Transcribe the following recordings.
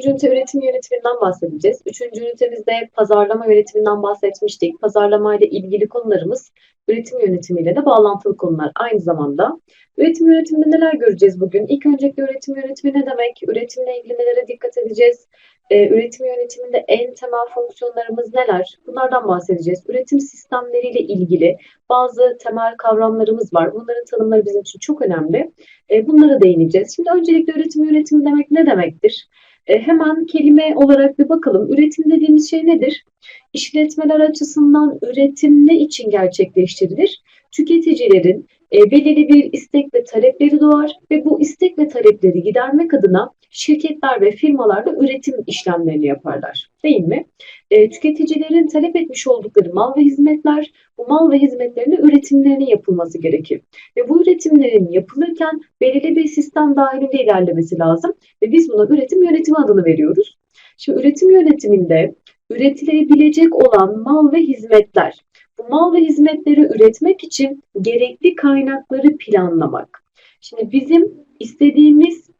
Dördüncü ünite üretim yönetiminden bahsedeceğiz. Üçüncü ünitemizde pazarlama yönetiminden bahsetmiştik. Pazarlama ile ilgili konularımız üretim yönetimiyle de bağlantılı konular aynı zamanda. Üretim yönetiminde neler göreceğiz bugün? İlk öncelikle üretim yönetimi ne demek? Üretimle ilgili nelere dikkat edeceğiz? Ee, üretim yönetiminde en temel fonksiyonlarımız neler? Bunlardan bahsedeceğiz. Üretim sistemleriyle ilgili bazı temel kavramlarımız var. Bunların tanımları bizim için çok önemli. Ee, bunlara değineceğiz. Şimdi öncelikle üretim yönetimi demek ne demektir? Ee, hemen kelime olarak bir bakalım. Üretim dediğimiz şey nedir? İşletmeler açısından üretim ne için gerçekleştirilir? Tüketicilerin e, belirli bir istek ve talepleri doğar ve bu istek ve talepleri gidermek adına şirketler ve firmalarda üretim işlemlerini yaparlar. Değil mi? E, tüketicilerin talep etmiş oldukları mal ve hizmetler, bu mal ve hizmetlerin üretimlerinin yapılması gerekir. Ve bu üretimlerin yapılırken belirli bir sistem dahilinde ilerlemesi lazım ve biz buna üretim yönetimi adını veriyoruz. Şimdi üretim yönetiminde üretilebilecek olan mal ve hizmetler mal ve hizmetleri üretmek için gerekli kaynakları planlamak. Şimdi bizim istediğimiz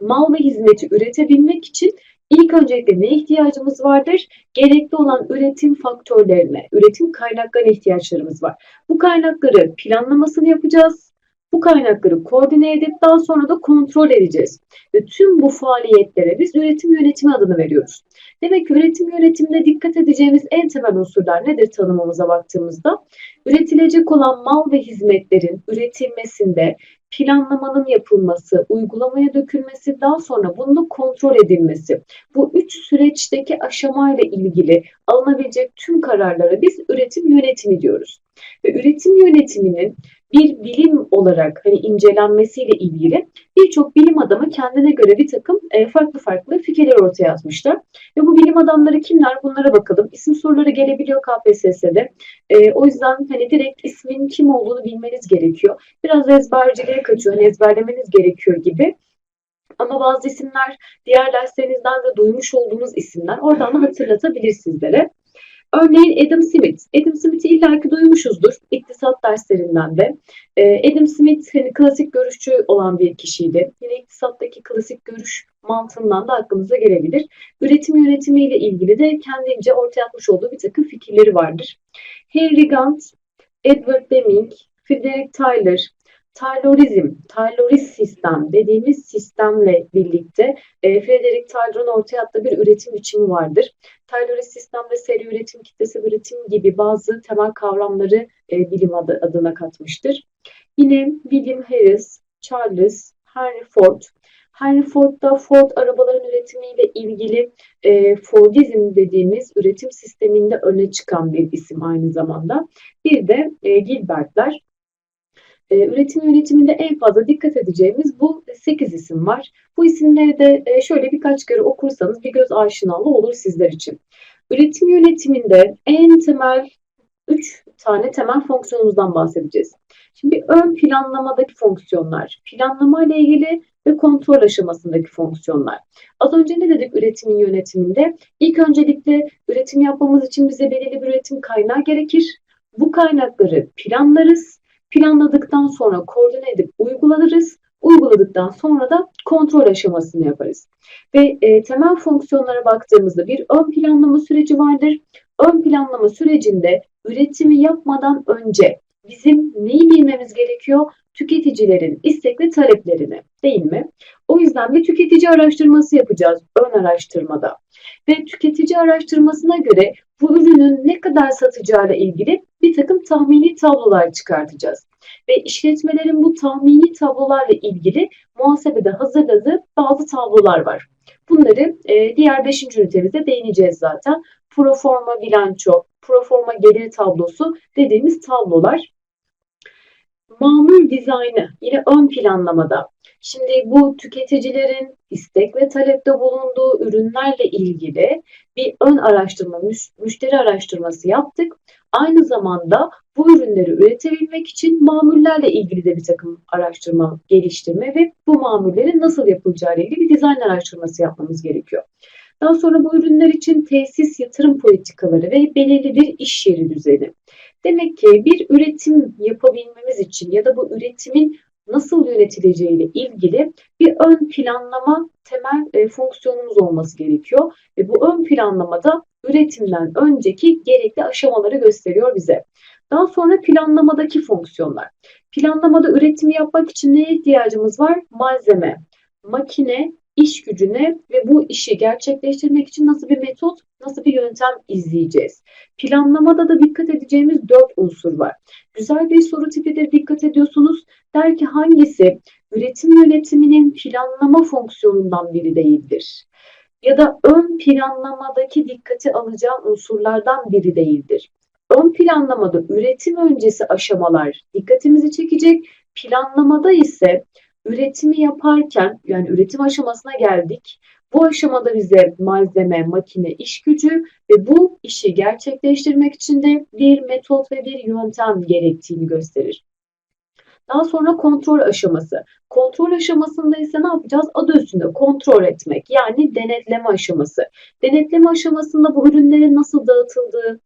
mal ve hizmeti üretebilmek için ilk öncelikle ne ihtiyacımız vardır? Gerekli olan üretim faktörlerine, üretim kaynaklarına ihtiyaçlarımız var. Bu kaynakları planlamasını yapacağız. Bu kaynakları koordine edip daha sonra da kontrol edeceğiz. Ve tüm bu faaliyetlere biz üretim yönetimi adını veriyoruz. Demek ki üretim yönetiminde dikkat edeceğimiz en temel unsurlar nedir tanımımıza baktığımızda? Üretilecek olan mal ve hizmetlerin üretilmesinde planlamanın yapılması, uygulamaya dökülmesi, daha sonra bunun kontrol edilmesi. Bu üç süreçteki aşamayla ilgili alınabilecek tüm kararlara biz üretim yönetimi diyoruz. Ve üretim yönetiminin bir bilim olarak hani incelenmesiyle ilgili birçok bilim adamı kendine göre bir takım e, farklı farklı fikirler ortaya atmışlar. Ve bu bilim adamları kimler bunlara bakalım. İsim soruları gelebiliyor KPSS'de. E, o yüzden hani direkt ismin kim olduğunu bilmeniz gerekiyor. Biraz ezberciliğe kaçıyor. Hani ezberlemeniz gerekiyor gibi. Ama bazı isimler diğer derslerinizden de duymuş olduğunuz isimler. Oradan da hatırlatabilir sizlere. Örneğin Adam Smith. Adam Smith'i illaki duymuşuzdur iktisat derslerinden de. Ee, Adam Smith hani klasik görüşçü olan bir kişiydi. Yine iktisattaki klasik görüş mantığından da aklınıza gelebilir. Üretim yönetimiyle ilgili de kendince ortaya atmış olduğu bir takım fikirleri vardır. Henry Gantt, Edward Deming, Frederick Tyler, Taylorizm, Taylorist sistem dediğimiz sistemle birlikte e, Frederick Taylor'ın ortaya attığı bir üretim biçimi vardır. Taylorist sistemde seri üretim, kitlesi üretim gibi bazı temel kavramları e, bilim adı, adına katmıştır. Yine William Harris, Charles, Henry Ford, Henry Ford da Ford arabaların üretimiyle ilgili e, Fordizm dediğimiz üretim sisteminde öne çıkan bir isim aynı zamanda. Bir de e, Gilbertler. E, üretim yönetiminde en fazla dikkat edeceğimiz bu 8 isim var. Bu isimleri de e, şöyle birkaç kere okursanız bir göz aşinalığı olur sizler için. Üretim yönetiminde en temel 3 tane temel fonksiyonumuzdan bahsedeceğiz. Şimdi ön planlamadaki fonksiyonlar, planlama ile ilgili ve kontrol aşamasındaki fonksiyonlar. Az önce ne dedik üretimin yönetiminde? İlk öncelikle üretim yapmamız için bize belirli bir üretim kaynağı gerekir. Bu kaynakları planlarız Planladıktan sonra koordine edip uygularız. Uyguladıktan sonra da kontrol aşamasını yaparız. Ve e, temel fonksiyonlara baktığımızda bir ön planlama süreci vardır. Ön planlama sürecinde üretimi yapmadan önce bizim neyi bilmemiz gerekiyor? Tüketicilerin istek ve taleplerini değil mi? O yüzden bir tüketici araştırması yapacağız ön araştırmada. Ve tüketici araştırmasına göre bu ürünün ne kadar satacağıyla ilgili bir takım tahmini tablolar çıkartacağız. Ve işletmelerin bu tahmini tablolarla ilgili muhasebede hazırladığı bazı tablolar var. Bunları e, diğer 5. ünitemizde değineceğiz zaten. Proforma bilanço, proforma gelir tablosu dediğimiz tablolar. Mamul dizaynı yine ön planlamada. Şimdi bu tüketicilerin istek ve talepte bulunduğu ürünlerle ilgili bir ön araştırma, müşteri araştırması yaptık. Aynı zamanda bu ürünleri üretebilmek için mamullerle ilgili de bir takım araştırma, geliştirme ve bu mamullerin nasıl yapılacağı ile ilgili bir dizayn araştırması yapmamız gerekiyor. Daha sonra bu ürünler için tesis yatırım politikaları ve belirli bir iş yeri düzeni. Demek ki bir üretim yapabilmemiz için ya da bu üretimin nasıl yönetileceğiyle ilgili bir ön planlama temel e, fonksiyonumuz olması gerekiyor. Ve bu ön planlamada üretimden önceki gerekli aşamaları gösteriyor bize. Daha sonra planlamadaki fonksiyonlar. Planlamada üretimi yapmak için neye ihtiyacımız var? Malzeme, makine, iş gücüne ve bu işi gerçekleştirmek için nasıl bir metot, nasıl bir yöntem izleyeceğiz. Planlamada da dikkat edeceğimiz dört unsur var. Güzel bir soru tipidir dikkat ediyorsunuz. Der ki hangisi üretim yönetiminin planlama fonksiyonundan biri değildir? Ya da ön planlamadaki dikkate alacağı unsurlardan biri değildir. Ön planlamada üretim öncesi aşamalar dikkatimizi çekecek. Planlamada ise üretimi yaparken yani üretim aşamasına geldik. Bu aşamada bize malzeme, makine, iş gücü ve bu işi gerçekleştirmek için de bir metot ve bir yöntem gerektiğini gösterir. Daha sonra kontrol aşaması. Kontrol aşamasında ise ne yapacağız? Adı üstünde kontrol etmek yani denetleme aşaması. Denetleme aşamasında bu ürünlerin nasıl dağıtıldığı,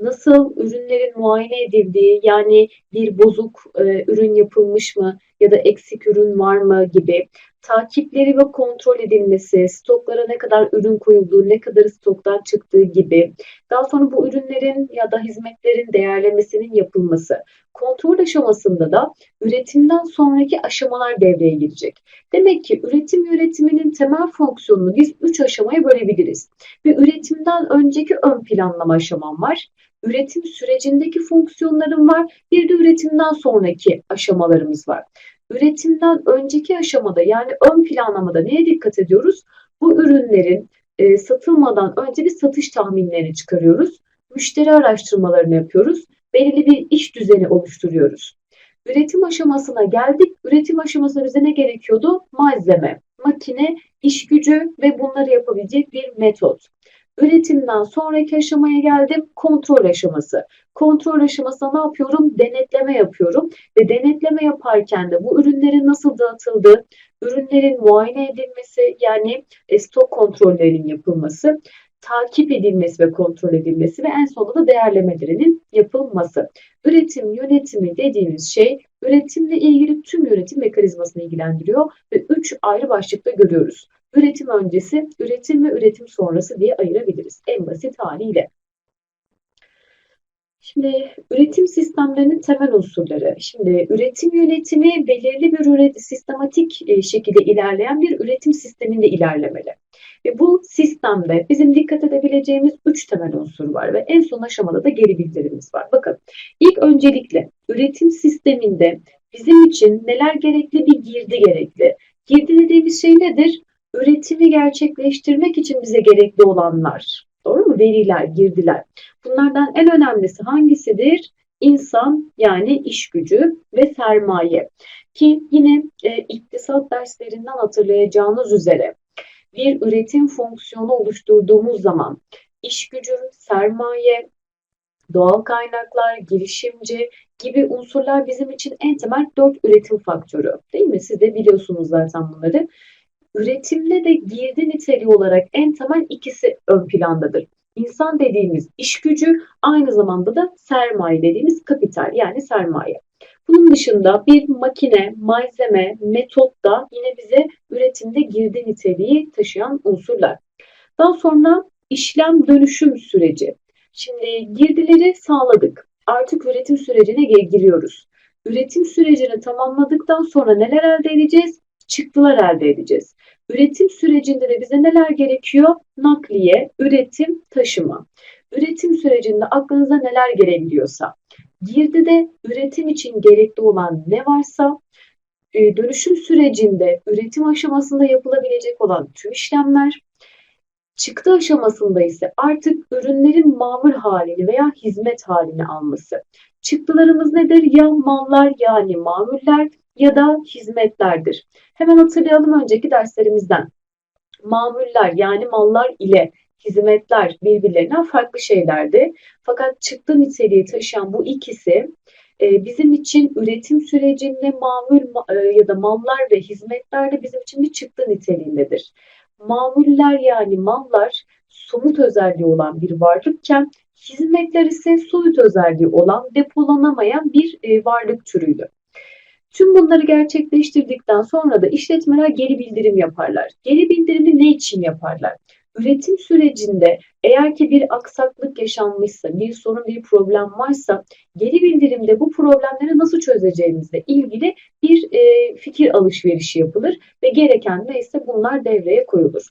nasıl ürünlerin muayene edildiği yani bir bozuk e, ürün yapılmış mı ya da eksik ürün var mı gibi takipleri ve kontrol edilmesi, stoklara ne kadar ürün koyulduğu, ne kadar stoktan çıktığı gibi, daha sonra bu ürünlerin ya da hizmetlerin değerlemesinin yapılması. Kontrol aşamasında da üretimden sonraki aşamalar devreye girecek. Demek ki üretim yönetiminin temel fonksiyonunu biz üç aşamaya bölebiliriz. Ve üretimden önceki ön planlama aşamam var. Üretim sürecindeki fonksiyonlarım var. Bir de üretimden sonraki aşamalarımız var. Üretimden önceki aşamada yani ön planlamada neye dikkat ediyoruz? Bu ürünlerin e, satılmadan önce bir satış tahminlerini çıkarıyoruz. Müşteri araştırmalarını yapıyoruz. Belirli bir iş düzeni oluşturuyoruz. Üretim aşamasına geldik. Üretim aşamasında bize ne gerekiyordu? Malzeme, makine, iş gücü ve bunları yapabilecek bir metot. Üretimden sonraki aşamaya geldim. Kontrol aşaması. Kontrol aşamasında ne yapıyorum? Denetleme yapıyorum. Ve denetleme yaparken de bu ürünlerin nasıl dağıtıldığı, ürünlerin muayene edilmesi yani stok kontrollerinin yapılması, takip edilmesi ve kontrol edilmesi ve en sonunda da değerlemelerinin yapılması. Üretim yönetimi dediğimiz şey üretimle ilgili tüm yönetim mekanizmasını ilgilendiriyor ve üç ayrı başlıkta görüyoruz üretim öncesi, üretim ve üretim sonrası diye ayırabiliriz en basit haliyle. Şimdi üretim sistemlerinin temel unsurları. Şimdi üretim yönetimi belirli bir üretim, sistematik e, şekilde ilerleyen bir üretim sisteminde ilerlemeli. Ve bu sistemde bizim dikkat edebileceğimiz üç temel unsur var ve en son aşamada da geri bildirimimiz var. Bakın ilk öncelikle üretim sisteminde bizim için neler gerekli bir girdi gerekli. Girdi dediğimiz şey nedir? Üretimi gerçekleştirmek için bize gerekli olanlar. Doğru mu? Veriler, girdiler. Bunlardan en önemlisi hangisidir? İnsan yani iş gücü ve sermaye. Ki yine e, iktisat derslerinden hatırlayacağınız üzere bir üretim fonksiyonu oluşturduğumuz zaman iş gücü, sermaye, doğal kaynaklar, girişimci gibi unsurlar bizim için en temel dört üretim faktörü. Değil mi? Siz de biliyorsunuz zaten bunları. Üretimde de girdi niteliği olarak en temel ikisi ön plandadır. İnsan dediğimiz iş gücü aynı zamanda da sermaye dediğimiz kapital yani sermaye. Bunun dışında bir makine, malzeme, metot da yine bize üretimde girdi niteliği taşıyan unsurlar. Daha sonra işlem dönüşüm süreci. Şimdi girdileri sağladık. Artık üretim sürecine giriyoruz. Üretim sürecini tamamladıktan sonra neler elde edeceğiz? Çıktılar elde edeceğiz. Üretim sürecinde de bize neler gerekiyor? Nakliye, üretim, taşıma. Üretim sürecinde aklınıza neler gelebiliyorsa, girdide üretim için gerekli olan ne varsa, e, dönüşüm sürecinde üretim aşamasında yapılabilecek olan tüm işlemler, çıktı aşamasında ise artık ürünlerin mamul halini veya hizmet halini alması. Çıktılarımız nedir? Ya mallar yani mamuller ya da hizmetlerdir. Hemen hatırlayalım önceki derslerimizden. Mamuller yani mallar ile hizmetler birbirlerinden farklı şeylerdi. Fakat çıktı niteliği taşıyan bu ikisi e, bizim için üretim sürecinde mamul e, ya da mallar ve hizmetler de bizim için bir çıktı niteliğindedir. Mamuller yani mallar somut özelliği olan bir varlıkken hizmetler ise soyut özelliği olan depolanamayan bir e, varlık türüydü. Tüm bunları gerçekleştirdikten sonra da işletmeler geri bildirim yaparlar. Geri bildirimi ne için yaparlar? Üretim sürecinde eğer ki bir aksaklık yaşanmışsa, bir sorun, bir problem varsa geri bildirimde bu problemleri nasıl çözeceğimizle ilgili bir e, fikir alışverişi yapılır ve gereken neyse bunlar devreye koyulur.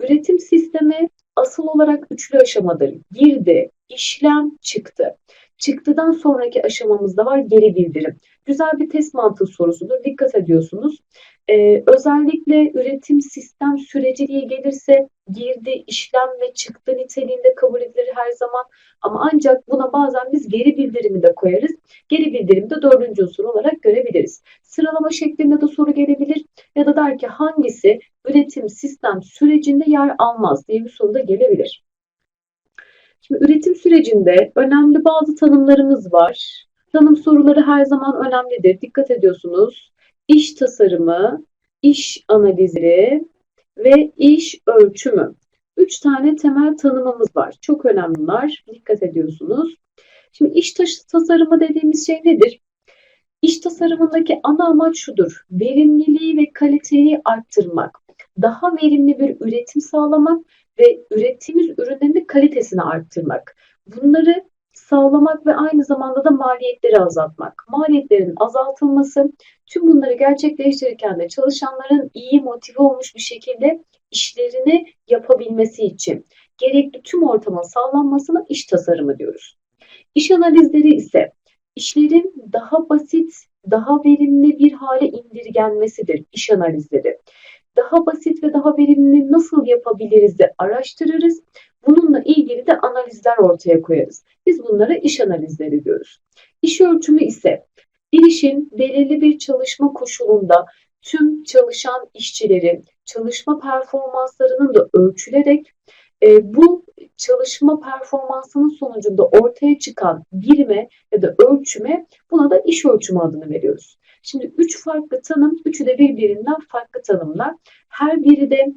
Üretim sistemi asıl olarak üçlü aşamadır. Girdi, işlem, çıktı. Çıktıdan sonraki aşamamızda var geri bildirim. Güzel bir test mantığı sorusudur. Dikkat ediyorsunuz. Ee, özellikle üretim sistem süreci diye gelirse girdi, işlem ve çıktı niteliğinde kabul edilir her zaman. Ama ancak buna bazen biz geri bildirimi de koyarız. Geri bildirimi de dördüncü unsur olarak görebiliriz. Sıralama şeklinde de soru gelebilir ya da der ki hangisi üretim sistem sürecinde yer almaz diye bir soru da gelebilir. Şimdi üretim sürecinde önemli bazı tanımlarımız var. Tanım soruları her zaman önemlidir. Dikkat ediyorsunuz. İş tasarımı, iş analizi ve iş ölçümü. Üç tane temel tanımımız var. Çok önemliler. Dikkat ediyorsunuz. Şimdi iş tasarımı dediğimiz şey nedir? İş tasarımındaki ana amaç şudur. Verimliliği ve kaliteyi arttırmak. Daha verimli bir üretim sağlamak ve ürettiğimiz ürünlerin de kalitesini arttırmak. Bunları sağlamak ve aynı zamanda da maliyetleri azaltmak. Maliyetlerin azaltılması, tüm bunları gerçekleştirirken de çalışanların iyi motive olmuş bir şekilde işlerini yapabilmesi için gerekli tüm ortamın sağlanmasına iş tasarımı diyoruz. İş analizleri ise işlerin daha basit, daha verimli bir hale indirgenmesidir iş analizleri daha basit ve daha verimli nasıl yapabiliriz de araştırırız. Bununla ilgili de analizler ortaya koyarız. Biz bunlara iş analizleri diyoruz. İş ölçümü ise bir işin belirli bir çalışma koşulunda tüm çalışan işçilerin çalışma performanslarının da ölçülerek e, bu çalışma performansının sonucunda ortaya çıkan birime ya da ölçüme buna da iş ölçümü adını veriyoruz. Şimdi üç farklı tanım, üçü de birbirinden farklı tanımlar. Her biri de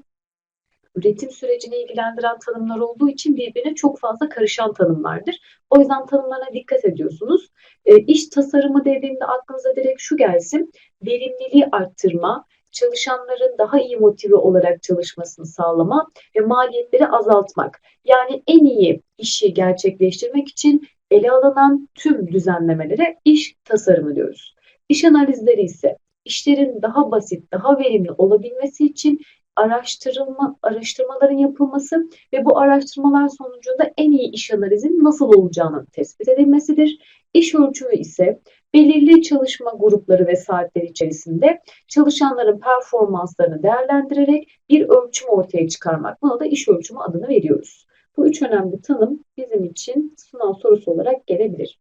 üretim sürecini ilgilendiren tanımlar olduğu için birbirine çok fazla karışan tanımlardır. O yüzden tanımlarına dikkat ediyorsunuz. E, iş tasarımı dediğimde aklınıza direkt şu gelsin. Verimliliği arttırma, çalışanların daha iyi motive olarak çalışmasını sağlama ve maliyetleri azaltmak. Yani en iyi işi gerçekleştirmek için ele alınan tüm düzenlemelere iş tasarımı diyoruz. İş analizleri ise işlerin daha basit, daha verimli olabilmesi için araştırma araştırmaların yapılması ve bu araştırmalar sonucunda en iyi iş analizinin nasıl olacağını tespit edilmesidir. İş ölçümü ise belirli çalışma grupları ve saatler içerisinde çalışanların performanslarını değerlendirerek bir ölçüm ortaya çıkarmak. Buna da iş ölçümü adını veriyoruz. Bu üç önemli tanım bizim için sınav sorusu olarak gelebilir.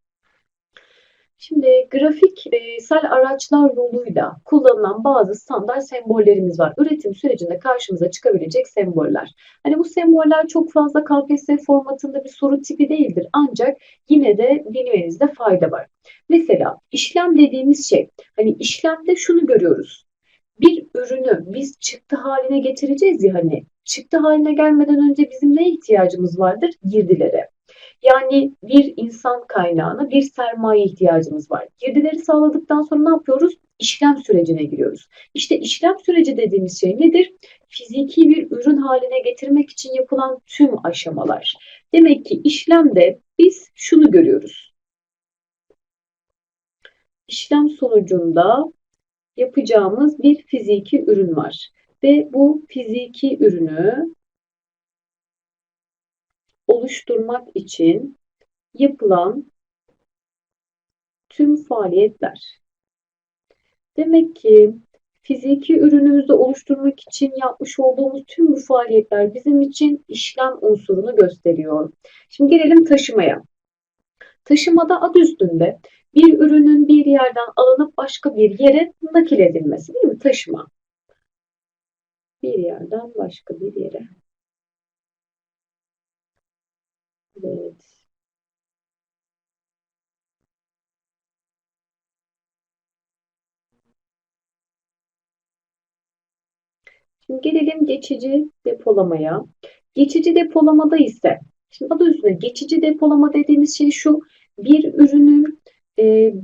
Şimdi grafiksel araçlar yoluyla kullanılan bazı standart sembollerimiz var. Üretim sürecinde karşımıza çıkabilecek semboller. Hani bu semboller çok fazla KPSS formatında bir soru tipi değildir. Ancak yine de bilmenizde fayda var. Mesela işlem dediğimiz şey, hani işlemde şunu görüyoruz. Bir ürünü biz çıktı haline getireceğiz ya hani. Çıktı haline gelmeden önce bizim ne ihtiyacımız vardır? Girdilere. Yani bir insan kaynağına, bir sermaye ihtiyacımız var. Girdileri sağladıktan sonra ne yapıyoruz? İşlem sürecine giriyoruz. İşte işlem süreci dediğimiz şey nedir? Fiziki bir ürün haline getirmek için yapılan tüm aşamalar. Demek ki işlemde biz şunu görüyoruz. İşlem sonucunda yapacağımız bir fiziki ürün var. Ve bu fiziki ürünü oluşturmak için yapılan tüm faaliyetler. Demek ki fiziki ürünümüzü oluşturmak için yapmış olduğumuz tüm bu faaliyetler bizim için işlem unsurunu gösteriyor. Şimdi gelelim taşımaya. Taşımada adı üstünde bir ürünün bir yerden alınıp başka bir yere nakil edilmesi değil mi? Taşıma. Bir yerden başka bir yere. Evet. Şimdi gelelim geçici depolamaya. Geçici depolamada ise, şimdi adı üstünde geçici depolama dediğimiz şey şu, bir ürünün e,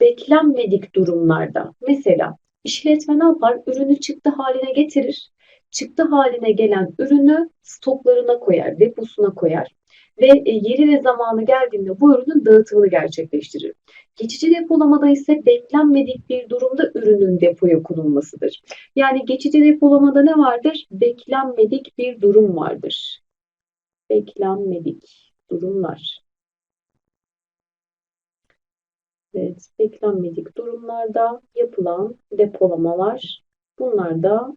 beklenmedik durumlarda mesela işletme ne yapar? Ürünü çıktı haline getirir. Çıktı haline gelen ürünü stoklarına koyar, deposuna koyar ve e, yeri ve zamanı geldiğinde bu ürünün dağıtımını gerçekleştirir. Geçici depolamada ise beklenmedik bir durumda ürünün depoya konulmasıdır. Yani geçici depolamada ne vardır? Beklenmedik bir durum vardır. Beklenmedik durumlar. Evet, beklenmedik durumlarda yapılan depolamalar. Bunlar da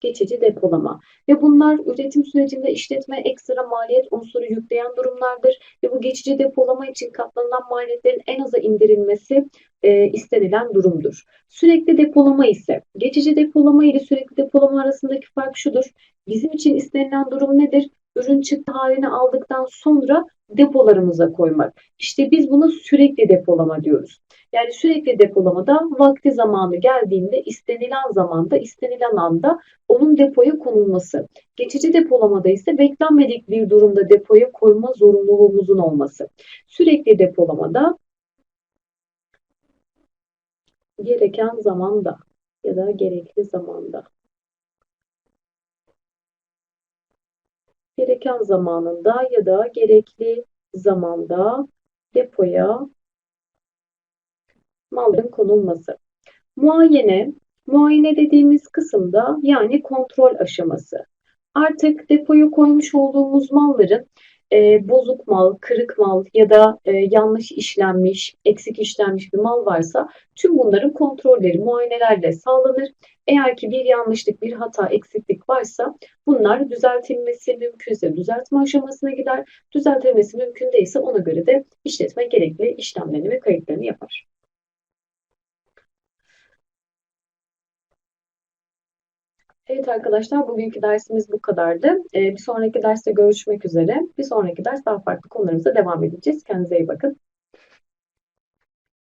geçici depolama. Ve bunlar üretim sürecinde işletme ekstra maliyet unsuru yükleyen durumlardır. Ve bu geçici depolama için katlanılan maliyetlerin en aza indirilmesi e, istenilen durumdur. Sürekli depolama ise, geçici depolama ile sürekli depolama arasındaki fark şudur. Bizim için istenilen durum nedir? Ürün çıktı halini aldıktan sonra depolarımıza koymak. İşte biz buna sürekli depolama diyoruz. Yani sürekli depolamada vakti zamanı geldiğinde istenilen zamanda, istenilen anda onun depoya konulması. Geçici depolamada ise beklenmedik bir durumda depoya koyma zorunluluğumuzun olması. Sürekli depolamada gereken zamanda ya da gerekli zamanda. Gereken zamanında ya da gerekli zamanda depoya malların konulması. Muayene, muayene dediğimiz kısımda yani kontrol aşaması. Artık depoya koymuş olduğumuz malların e, bozuk mal, kırık mal ya da e, yanlış işlenmiş, eksik işlenmiş bir mal varsa tüm bunların kontrolleri muayenelerle sağlanır. Eğer ki bir yanlışlık, bir hata, eksiklik varsa bunlar düzeltilmesi mümkünse düzeltme aşamasına gider. Düzeltilmesi mümkün değilse ona göre de işletme gerekli işlemlerini ve kayıtlarını yapar. Evet arkadaşlar bugünkü dersimiz bu kadardı. Ee, bir sonraki derste görüşmek üzere. Bir sonraki ders daha farklı konularımıza devam edeceğiz. Kendinize iyi bakın.